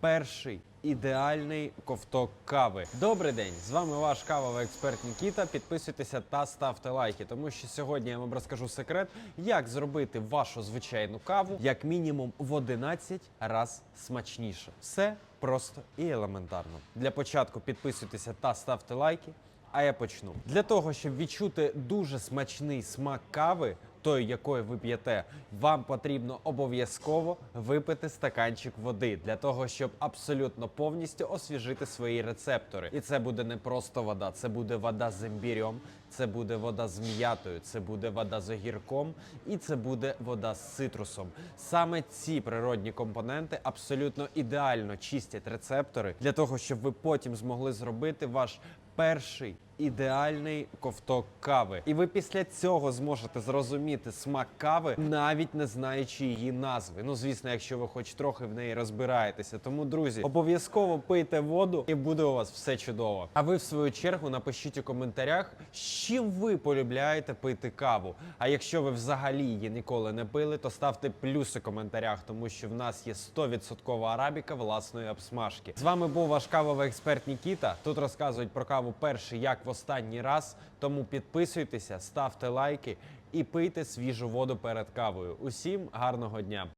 перший ідеальний ковток кави. Добрий день! З вами ваш кавовий експерт Нікіта. Підписуйтеся та ставте лайки, тому що сьогодні я вам розкажу секрет, як зробити вашу звичайну каву як мінімум в 11 раз смачніше. Все просто і елементарно. Для початку підписуйтеся та ставте лайки. А я почну. Для того, щоб відчути дуже смачний смак кави, той, якої ви п'єте, вам потрібно обов'язково випити стаканчик води для того, щоб абсолютно повністю освіжити свої рецептори. І це буде не просто вода, це буде вода з імбірем, це буде вода з м'ятою, це буде вода з огірком і це буде вода з цитрусом. Саме ці природні компоненти абсолютно ідеально чистять рецептори для того, щоб ви потім змогли зробити ваш перший ідеальний ковток кави. І ви після цього зможете зрозуміти смак кави, навіть не знаючи її назви. Ну, звісно, якщо ви хоч трохи в неї розбираєтеся. Тому, друзі, обов'язково пийте воду і буде у вас все чудово. А ви, в свою чергу, напишіть у коментарях, з чим ви полюбляєте пити каву. А якщо ви взагалі її ніколи не пили, то ставте плюс у коментарях, тому що в нас є 100% арабіка власної обсмажки. З вами був ваш кавовий експерт Нікіта. Тут розказують про каву перший як в останній раз. Тому підписуйтеся, ставте лайки і пийте свіжу воду перед кавою. Усім гарного дня!